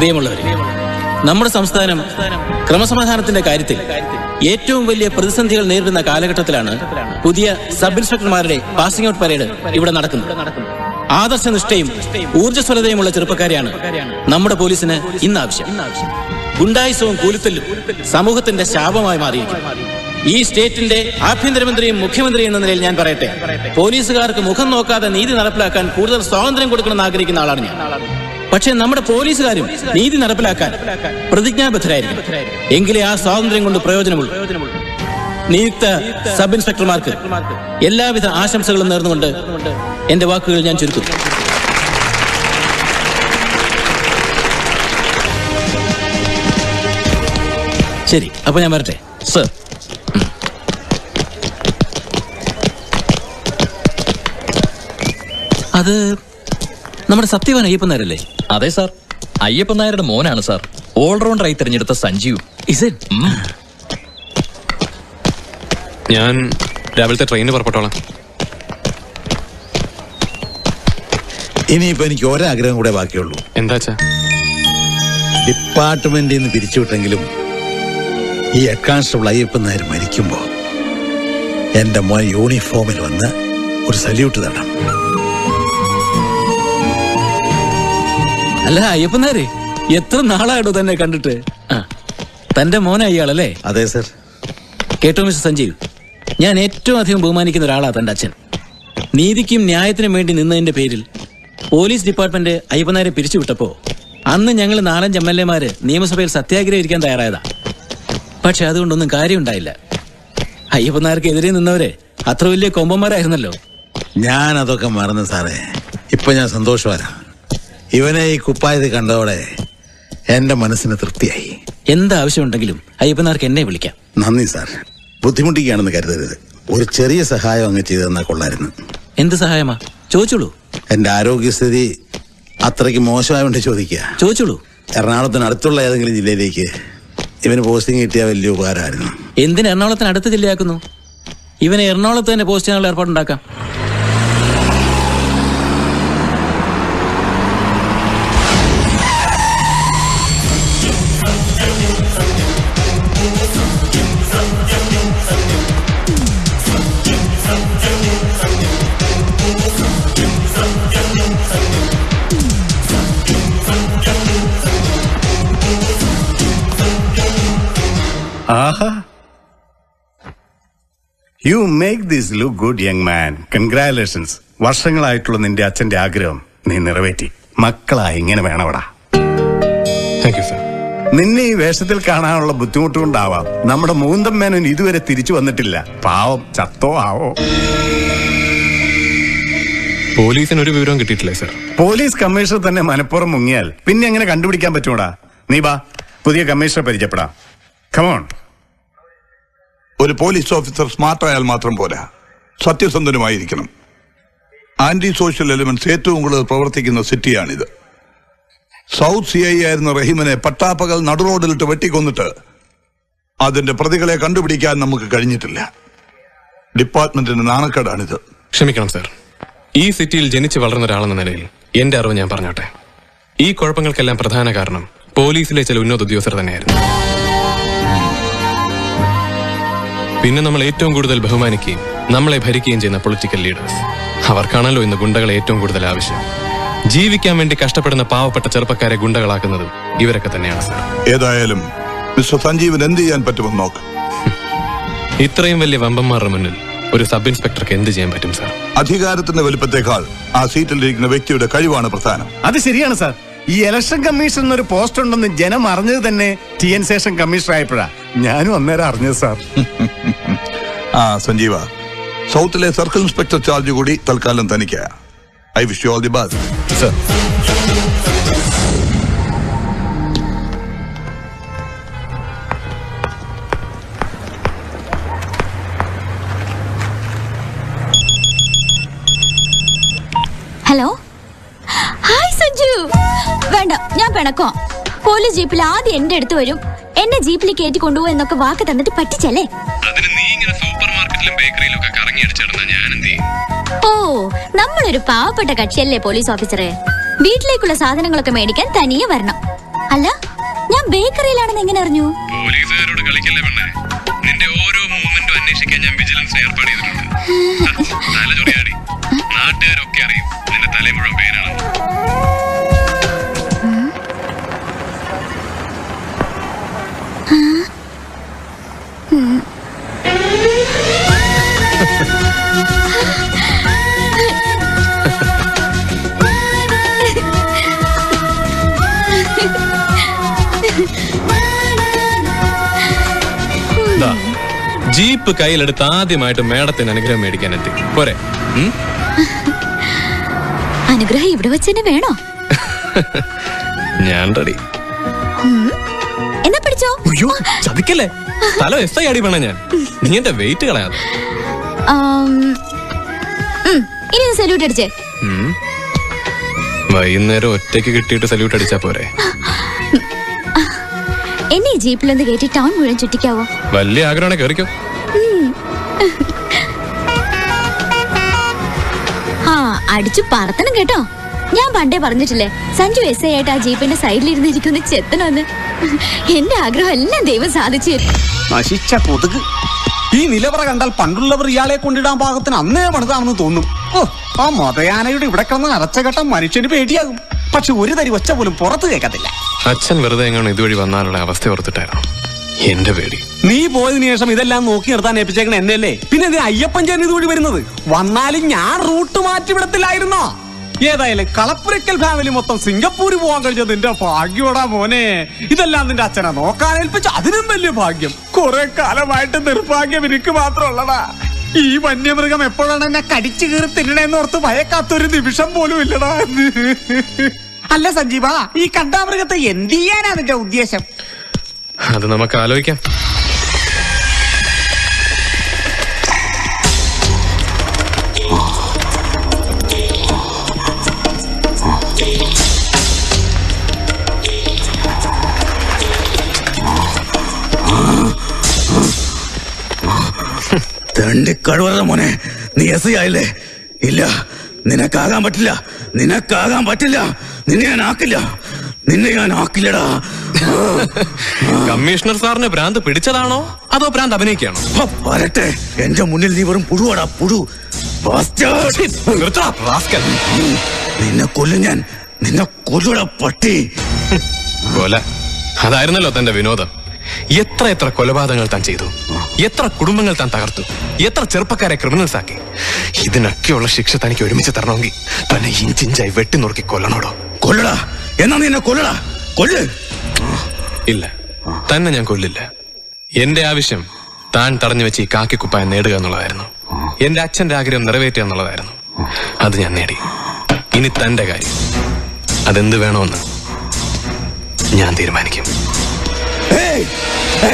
പ്രിയമുള്ളവരെ നമ്മുടെ സംസ്ഥാനം ക്രമസമാധാനത്തിന്റെ കാര്യത്തിൽ ഏറ്റവും വലിയ പ്രതിസന്ധികൾ നേരിടുന്ന കാലഘട്ടത്തിലാണ് പുതിയ സബ് ഇൻസ്പെക്ടർമാരുടെ പാസിംഗ് ഔട്ട് പരേഡ് ഇവിടെ നടക്കുന്നത്. ആദർശനിഷ്ഠയും ഊർജസ്വലതയുമുള്ള ചെറുപ്പക്കാരെയാണ് നമ്മുടെ പോലീസിന് ഇന്ന് ആവശ്യം ഗുണ്ടായുസവും കൂലിത്തല്ലും സമൂഹത്തിന്റെ ശാപമായി മാറിയിരിക്കുന്നു. ഈ സ്റ്റേറ്റിന്റെ ആഭ്യന്തരമന്ത്രിയും മുഖ്യമന്ത്രിയും എന്ന നിലയിൽ ഞാൻ പറയട്ടെ പോലീസുകാർക്ക് മുഖം നോക്കാതെ നീതി നടപ്പിലാക്കാൻ കൂടുതൽ സ്വാതന്ത്ര്യം കൊടുക്കണമെന്ന് ആഗ്രഹിക്കുന്ന ആളാണ് ഞാൻ. പക്ഷേ നമ്മുടെ പോലീസുകാരും നീതി നടപ്പിലാക്കാൻ പ്രതിജ്ഞാബദ്ധരായിരിക്കും എങ്കിലേ ആ സ്വാതന്ത്ര്യം കൊണ്ട് പ്രയോജനമുള്ളൂ. നിയുക്ത സബ് ഇൻസ്പെക്ടർമാർക്ക് എല്ലാവിധ ആശംസകളും നേർന്നുകൊണ്ട് എന്റെ വാക്കുകൾ ഞാൻ ചുരുക്കുന്നു. ശരി അപ്പൊ ഞാൻ വരട്ടെ. സർ. അത് നമ്മുടെ സത്യവാൻ അയ്യപ്പൻ നായരല്ലേ? അതെ സാർ. അയ്യപ്പൻ നായരുടെ മോനാണ് സാർ. ഓൾറൗണ്ടറായി തിരഞ്ഞെടുത്ത സഞ്ജീവ്. ഇസ്. ഞാൻ രാവിലത്തെ ട്രെയിനിന് പുറപ്പെട്ടോളാം. ഇനിയിപ്പോ എനിക്ക് ഒരാഗ്രഹം കൂടെ ബാക്കിയുള്ളൂ. എന്താച്ചാ ഡിപ്പാർട്ട്മെന്റിൽ നിന്ന് പിരിച്ചുവിട്ടെങ്കിലും ഈ അയ്യപ്പ അയ്യപ്പൻ നായർ മരിക്കുമ്പോ എന്റെ മോൻ യൂണിഫോമിൽ വന്ന് ഒരു സല്യൂട്ട് തരണം. അല്ല അയ്യപ്പനാരെ എത്ര നാളായിട്ടോ തന്നെ കണ്ടിട്ട്? ആ തന്റെ മോന ഇയാളല്ലേ? അതെ സർ. കേട്ടോ മിസ്റ്റർ സഞ്ജീവ്. ഞാൻ ഏറ്റവും അധികം ബഹുമാനിക്കുന്ന ഒരാളാ തന്റെ അച്ഛൻ. നീതിക്കും ന്യായത്തിനും വേണ്ടി നിന്നതിന്റെ പേരിൽ പോലീസ് ഡിപ്പാർട്ട്മെന്റ് അയ്യപ്പനാരെ പിരിച്ചുവിട്ടപ്പോ അന്ന് ഞങ്ങൾ നാലഞ്ച് എം എൽ എമാര് നിയമസഭയിൽ സത്യാഗ്രഹിക്കാൻ തയ്യാറായതാ. പക്ഷെ അതുകൊണ്ടൊന്നും കാര്യമുണ്ടായില്ല. അയ്യപ്പനാർക്കെതിരെ നിന്നവരെ അത്ര വലിയ കൊമ്പന്മാരായിരുന്നല്ലോ. ഞാൻ അതൊക്കെ മറന്നു സാറേ. ഇപ്പൊ ഞാൻ സന്തോഷവാനാ. ഇവനെ ഈ കുപ്പായത് കണ്ടതോടെ എന്റെ മനസ്സിന് തൃപ്തിയായി. എന്താവശ്യമുണ്ടെങ്കിലും അയ്യപ്പനാർക്ക് എന്നെ വിളിക്കാം. നന്ദി സാർ. ബുദ്ധിമുട്ടിക്കുകയാണെന്ന് കരുതരുത്. ഒരു ചെറിയ സഹായം അങ്ങ് ചെയ്തു തന്നാൽ കൊള്ളായിരുന്നു. എന്ത് സഹായമാ? ചോദിച്ചോളൂ. എന്റെ ആരോഗ്യസ്ഥിതി അത്രയ്ക്ക് മോശമായോണ്ട് ചോദിക്കുക. ചോദിച്ചോളൂ. എറണാകുളത്തിന് അടുത്തുള്ള ഏതെങ്കിലും ജില്ലയിലേക്ക് ഇവന് പോസ്റ്റിംഗ് കിട്ടിയ വലിയ ഉപകാരമായിരുന്നു. എന്തിന് എറണാകുളത്തിന് അടുത്ത ജില്ലയാക്കുന്നു? ഇവനെ എറണാകുളത്ത് തന്നെ പോസ്റ്റ് ചെയ്യാനുള്ള ഏർപ്പാടുണ്ടാക്കാം. You make this look good young man congratulations വർഷങ്ങളായിട്ടുള്ള നിന്റെ അച്ഛന്റെ ആഗ്രഹം നീ നിറവേറ്റി. മക്കളാ ഇങ്ങനെ വേണവടാ. താങ്ക് യു സർ നിന്നെ ഈ വേഷത്തിൽ കാണാനുള്ള ബുദ്ധിമുട്ട് കൊണ്ടാവാം നമ്മുടെ മൂന്തം മേനൻ ഇതുവരെ തിരിച്ചു വന്നിട്ടില്ല. പാവം ചത്തോ ആവോ? പോലീസിന് ഒരു വിവരവും കിട്ടിയിട്ടില്ലേ സർ പോലീസ് കമ്മീഷണർ തന്നെ മനപ്പുറം മുങ്ങിയാൽ പിന്നെ എങ്ങനെ കണ്ടുപിടിക്കാൻ പറ്റൂടാ? നീ ബാ പുതിയ കമ്മീഷണറെ പരിചയപ്പെടാം. കമോൺ ഒരു പോലീസ് ഓഫീസർ സ്മാർട്ടായാൽ മാത്രം പോരാ. സത്യസന്ധനുമായിരിക്കണം. ആന്റി സോഷ്യൽ എലിമെന്റ്സ് ഏറ്റവും കൂടുതൽ പ്രവർത്തിക്കുന്ന സിറ്റിയാണിത്. സൗത്ത് സി ഐ ആയിരുന്ന റഹീമിനെ പട്ടാപ്പകൽ നടുറോഡിലിട്ട് വെട്ടിക്കൊന്നിട്ട് അതിന്റെ പ്രതികളെ കണ്ടുപിടിക്കാൻ നമുക്ക് കഴിഞ്ഞിട്ടില്ല. ഡിപ്പാർട്ട്മെന്റിന്റെ നാണക്കേടാണിത്. ക്ഷമിക്കണം സർ. ഈ സിറ്റിയിൽ ജനിച്ചു വളർന്ന ഒരാളെന്ന നിലയിൽ എന്റെ അറിവ് ഞാൻ പറഞ്ഞോട്ടെ. ഈ കുഴപ്പങ്ങൾക്കെല്ലാം പ്രധാന കാരണം പോലീസിലെ ചില ഉന്നത ഉദ്യോഗസ്ഥർ തന്നെയായിരുന്നു. പിന്നെ നമ്മൾ ഏറ്റവും കൂടുതൽ ബഹുമാനിക്കുകയും നമ്മളെ ഭരിക്കുകയും ചെയ്യുന്ന പൊളിറ്റിക്കൽ ലീഡേഴ്സ് അവർക്കാണല്ലോ ഇന്ന് ഗുണ്ടകൾ ഏറ്റവും കൂടുതൽ ആവശ്യം. ജീവിക്കാൻ വേണ്ടി കഷ്ടപ്പെടുന്ന പാവപ്പെട്ട ചെറുപ്പക്കാരെ ഗുണ്ടകളാക്കുന്നത് ഇവരൊക്കെ തന്നെയാണ് സർ. ഏതായാലും മിസ്റ്റർ സഞ്ജീവൻ എന്ത് ചെയ്യാൻ പറ്റുമെന്ന് നോക്ക്. ഇത്രയും വലിയ വമ്പന്മാരുടെ മുന്നിൽ ഒരു സബ് ഇൻസ്പെക്ടർക്ക് എന്ത് ചെയ്യാൻ പറ്റും സാർ? അധികാരത്തിന്റെ വലുപ്പത്തേക്കാൾ ആ സീറ്റിലിരിക്കുന്ന വ്യക്തിയുടെ കഴിവാണ് പ്രധാനം. അത് ശരിയാണ് സാർ. ഈ ഇലക്ഷൻ കമ്മീഷൻ എന്നൊരു പോസ്റ്റ് ഉണ്ടെന്ന് ജനം അറിഞ്ഞത് തന്നെ ടി എൻ ശേഷൻ കമ്മീഷണർ ആയപ്പോഴാ. ഞാനും അന്നേരം അറിഞ്ഞത് സാർ. ആ സഞ്ജീവ. സൗത്തിലെ സർക്കിൾ ഇൻസ്പെക്ടർ ചാർജ് കൂടി തൽക്കാലം തനിക്ക്. I wish you all the best sir. Hello. Hi Sanju. വേണ്ട ഞാൻ പിണക്കോ പോലീസ് ജീപ്പിൽ ആദ്യം എന്റെ അടുത്ത് വരും. എന്നെ ജീപ്പിൽ കയറ്റി കൊണ്ടുപോകും എന്നൊക്കെ വാക്ക് തന്നിട്ട് പറ്റിച്ചല്ലേ? അതിന് നീ ഇങ്ങനെ സൂപ്പർ മാർക്കറ്റിലും ബേക്കറിയിലും ഒക്കെ കറങ്ങി അടിച്ചിടുന്ന ഞാൻ എന്ത് ഓ നമ്മളൊരു പാവപ്പെട്ട കക്ഷിയല്ലേ പോലീസ് ഓഫീസറെ? വീട്ടിലേക്കുള്ള സാധനങ്ങളൊക്കെ മേടിക്കാൻ തനിയെ വരണം. അല്ല ഞാൻ ബേക്കറിയിലാണെന്ന് എങ്ങനെ അറിഞ്ഞു? പോലീസുകാരോട് കളിക്കല്ലേ പെണ്ണേ? നിന്റെ ഓരോ മൂവ്മെന്റും അന്വേഷിക്കാൻ ഞാൻ വിജിലൻസ് ഏർപ്പാട് ചെയ്തിട്ടുണ്ട്. തല നാട്ടുകാരൊക്കെ അറിയും നിന്റെ തലയിൽ മുഴുവൻ പേരാണ് ജീപ്പ് കയ്യിലെടുത്ത് ആദ്യമായിട്ട് മേഡത്തിന് അനുഗ്രഹം മേടിക്കാൻ എത്തി പോരെ അനുഗ്രഹം ഇവിടെ വെച്ച് തന്നെ വേണോ? ഞാൻ റെഡി. എന്നാ പിടിച്ചോ? അയ്യോ ചതിക്കല്ലേ? തല എസ് ഐ അടി വേണ ഞാൻ. നീ എന്റെ വെയിറ്റ് കളയാതെ. ഇനി സല്യൂട്ട് അടിച്ചേ. വൈകുന്നേരം ഒറ്റയ്ക്ക് കിട്ടിയിട്ട് സല്യൂട്ട് അടിച്ചാ പോരെ. എന്നെ ജീപ്പിൽ ജീപ്പിലൊന്ന് കയറ്റി ടൗൺ മുഴുവൻ ചുറ്റിക്കാവോ? വലിയ ആഗ്രഹമാണ് കേറിക്കോ. ആ അടിച്ചു പറത്തണം കേട്ടോ. ഞാൻ പണ്ടേ പറഞ്ഞിട്ടില്ലേ സഞ്ജു എസ് ഐ ആയിട്ട് ആ ജീപ്പിന്റെ സൈഡിലിരുന്ന് എനിക്കൊന്ന് ചെത്തണമെന്ന്. എന്റെ ആഗ്രഹം എല്ലാം ദൈവം സാധിച്ചു നശിച്ച കൊതുക്. ഈ നിലവറ കണ്ടാൽ പണ്ടുള്ളവർ ഇയാളെ കൊണ്ടിടാൻ പാകത്തിന് അന്നേ പണിതാണെന്ന് തോന്നും. ഓ ആ മതയാനയുടെ ഇവിടെ കിടന്ന് അരച്ചഘട്ടം മനുഷ്യന് പേടിയാകും. പക്ഷെ ഒരു തരി ഒച്ച പോലും പുറത്ത് കേൾക്കത്തില്ല. അച്ഛൻ വെറുതെ എങ്ങാണ് ഇതുവഴി വന്നാലുള്ള അവസ്ഥ ഓർത്തിട്ടായിരുന്നു? എന്റെ പേടി. നീ പോയതിനു ശേഷം ഇതെല്ലാം നോക്കി നിർത്താൻ ഏൽപ്പിച്ചേക്കണ എന്നെയല്ലേ? പിന്നെ ഇത് അയ്യപ്പൻ ചേൻ ഇതുവഴി വരുന്നത്? വന്നാലും ഞാൻ റൂട്ട് മാറ്റി വിടത്തില്ലായിരുന്നോ? ഏതായാലും കളപ്പുരക്കൽ ഫാമിലി മൊത്തം സിംഗപ്പൂരിൽ പോകാൻ കഴിഞ്ഞത് നിന്റെ ഭാഗ്യോടാ മോനെ. ഇതെല്ലാം നിന്റെ അച്ഛനെ നോക്കാൻ ഏൽപ്പിച്ച അതിനും വലിയ ഭാഗ്യം. കുറെ കാലമായിട്ട് നിർഭാഗ്യം എനിക്ക് മാത്രമുള്ളടാ ഈ വന്യമൃഗം എപ്പോഴാണ് എന്നെ കടിച്ചു കീറി തിന്നണേന്ന് ഓർത്ത് ഭയക്കാത്തൊരു നിമിഷം പോലും ഇല്ലടാ അല്ല സഞ്ജീവ ഈ കണ്ടാമൃഗത്തെ എന്ത് ചെയ്യാനാ നിന്റെ ഉദ്ദേശം? അത് നമുക്ക് ആലോചിക്കാം. തണ്ടി കഴിവറ മോനെ നീ എസ് ആയില്ലേ? ഇല്ല നിനക്കാകാൻ പറ്റില്ല നിനക്കാകാൻ പറ്റില്ല. നിന്നെ ഞാൻ ആക്കില്ല. നിന്നെ ഞാൻ ആക്കില്ലടാ. കമ്മീഷണർ സാറിന് ഭ്രാന്ത് പിടിച്ചതാണോ? അതോ ഭ്രാന്ത് അഭിനയിക്കാണോ വരട്ടെ. എന്റെ മുന്നിൽ നീ വെറും പുഴുവാടാ പുഴു. നിന്നെ കൊല്ലും ഞാൻ. നിന്നെ കൊല്ലുട പട്ടി. കൊല. അതായിരുന്നല്ലോ തന്റെ വിനോദം. എത്ര എത്ര കൊലപാതകങ്ങൾ താൻ ചെയ്തു. എത്ര കുടുംബങ്ങൾ താൻ തകർത്തു. എത്ര ചെറുപ്പക്കാരെ ക്രിമിനൽസ് ആക്കി. ഇതിനൊക്കെയുള്ള ശിക്ഷ തനിക്ക് ഒരുമിച്ച് തരണമെങ്കിൽ തന്നെ ഇഞ്ചിഞ്ചായി വെട്ടിനുറുക്കി കൊല്ലണോടോ? കൊല്ലടാ. എന്നാ നീ എന്നെ കൊല്ലടാ? കൊല്ല്. ഇല്ല. തന്നെ ഞാൻ കൊല്ലില്ല. എന്റെ ആവശ്യം താൻ തടഞ്ഞു വെച്ച് ഈ കാക്കിക്കുപ്പായം നേടുക എന്നുള്ളതായിരുന്നു. എന്റെ അച്ഛന്റെ ആഗ്രഹം നിറവേറ്റുക എന്നുള്ളതായിരുന്നു. അത് ഞാൻ നേടി. ഇനി തന്റെ കാര്യം. അതെന്ത് വേണമെന്ന് ഞാൻ തീരുമാനിക്കും.